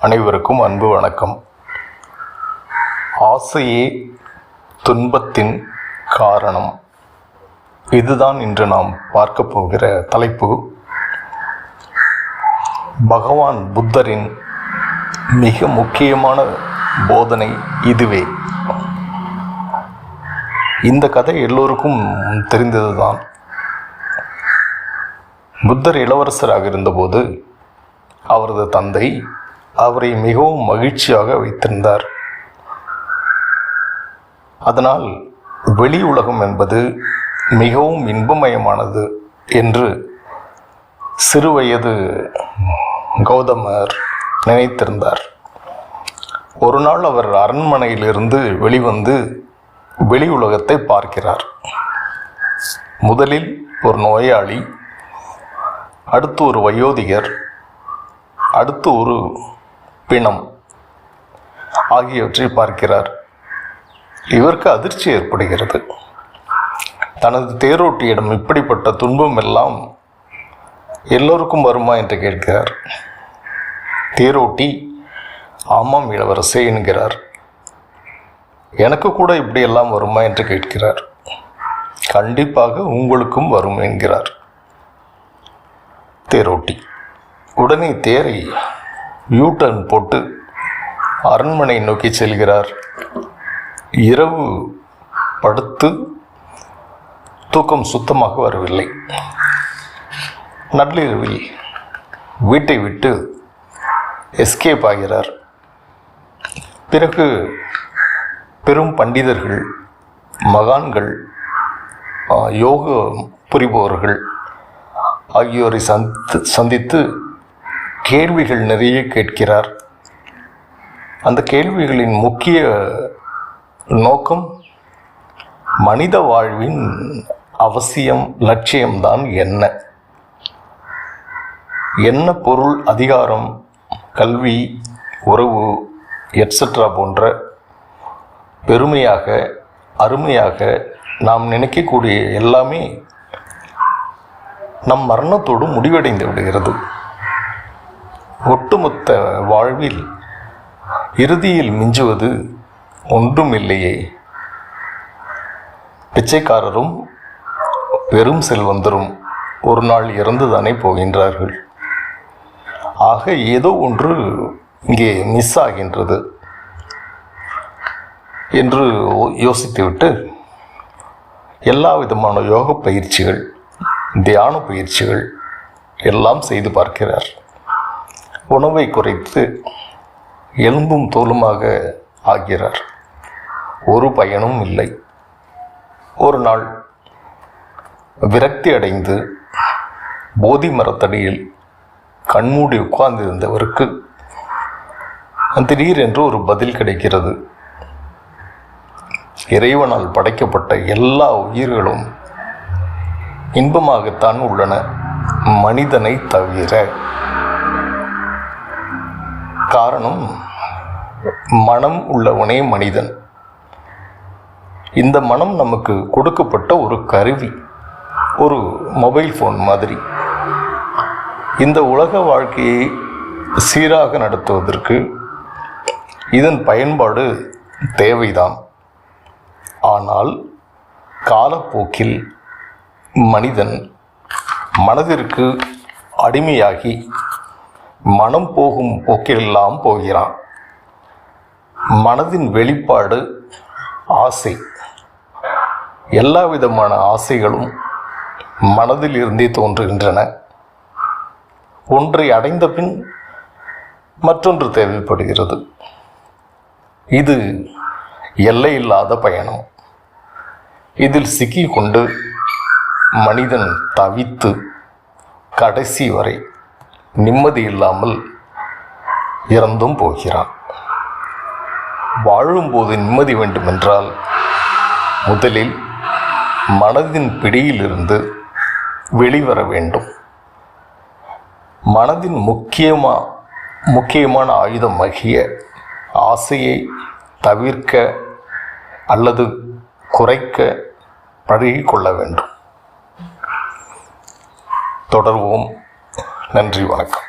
அனைவருக்கும் அன்பு வணக்கம். ஆசையே துன்பத்தின் காரணம். இதுதான் இன்று நாம் பார்க்க போகிற தலைப்பு. பகவான் புத்தரின் மிக முக்கியமான போதனை இதுவே. இந்த கதை எல்லோருக்கும் தெரிந்ததுதான். புத்தர் இளவரசராக இருந்தபோது அவரது தந்தை அவரை மிகவும் மகிழ்ச்சியாக வைத்திருந்தார். அதனால் வெளி உலகம் என்பது மிகவும் இன்பமயமானது என்று சிறுவயது கௌதமர் நினைத்திருந்தார். ஒரு நாள் அவர் அரண்மனையிலிருந்து வெளிவந்து வெளி உலகத்தை பார்க்கிறார். முதலில் ஒரு நோயாளி அடுத்து ஒரு வயோதிகர் அடுத்து ஒரு பிணம் ஆகியவற்றை பார்க்கிறார். இவருக்கு அதிர்ச்சி ஏற்படுகிறது. தனது தேரோட்டியிடம் இப்படிப்பட்ட துன்பம் எல்லாம் எல்லோருக்கும் வருமா என்று கேட்கிறார். தேரோட்டி ஆமாம் இளவரசே என்கிறார். எனக்கு கூட இப்படியெல்லாம் வருமா என்று கேட்கிறார். கண்டிப்பாக உங்களுக்கும் வரும் என்கிறார். தேரோட்டி உடனே தேரை யூட்டர்ன் போட்டு அரண்மனை நோக்கி செல்கிறார். இரவு படுத்து தூக்கம் சுத்தமாக வரவில்லை. நள்ளிரவில் வீட்டை விட்டு எஸ்கேப் ஆகிறார். பிறகு பெரும் பண்டிதர்கள் மகான்கள் யோக புரிபவர்கள் ஆகியோரை சந்தித்து சந்தித்து கேள்விகள் நிறைய கேட்கிறார். அந்த கேள்விகளின் முக்கிய நோக்கம் மனித வாழ்வின் அவசியம் லட்சியம்தான் என்ன? என்ன பொருள் அதிகாரம் கல்வி உறவு எட்ஸெட்ரா போன்ற பெருமையாக அருமையாக நாம் நினைக்கக்கூடிய எல்லாமே நம் மரணத்தோடு முடிவடைந்து விடுகிறது. ஒட்டுமொத்த வாழ்வில் இறுதியில் மிஞ்சுவது ஒன்றும் இல்லையே பிச்சைக்காரரும் பெரும் செல்வந்தரும் ஒரு நாள் இறந்துதானே போகின்றார்கள். ஆக ஏதோ ஒன்று இங்கே மிஸ் ஆகின்றது என்று யோசித்துவிட்டு எல்லா விதமான யோக பயிற்சிகள் தியான பயிற்சிகள் எல்லாம் செய்து பார்க்கிறார். உணவை குறைத்து எலும்பும் தோலுமாக ஆகிறார். ஒரு பயனும் இல்லை. ஒரு நாள் விரக்தி அடைந்து போதி மரத்தடியில் கண்மூடி உட்கார்ந்திருந்தவருக்கு திடீரென்று ஒரு பதில் கிடைக்கிறது. இறைவனால் படைக்கப்பட்ட எல்லா உயிர்களும் இன்பமாகத்தான் உள்ளன. மனிதனை தவிர காரணம் மனம் உள்ளவனே மனிதன். இந்த மனம் நமக்கு கொடுக்கப்பட்ட ஒரு கருவி ஒரு மொபைல் ஃபோன் மாதிரி. இந்த உலக வாழ்க்கையை சீராக நடத்துவதற்கு இதன் பயன்பாடு தேவைதான். ஆனால் காலப்போக்கில் மனிதன் மனதிற்கு அடிமையாகி மனம் போகும் போக்கிலெல்லாம் போகிறான். மனதின் வெளிப்பாடு ஆசை. எல்லா விதமான ஆசைகளும் மனதில் இருந்தே தோன்றுகின்றன. ஒன்றை அடைந்த பின் மற்றொன்று தேவைப்படுகிறது. இது எல்லையில்லாத பயணம். இதில் சிக்கிக்கொண்டு மனிதன் தவித்து கடைசி வரை நிம்மதி இல்லாமல் இறந்தும் போகிறான். வாழும்போது நிம்மதி வேண்டுமென்றால் முதலில் மனதின் பிடியிலிருந்து வெளிவர வேண்டும். மனதின் முக்கியமாக முக்கியமான ஆயுதமாகிய ஆசையை தவிர்க்க அல்லது குறைக்க பழகிக்கொள்ள வேண்டும். தொடர்வோம். நன்றி வணக்கம்.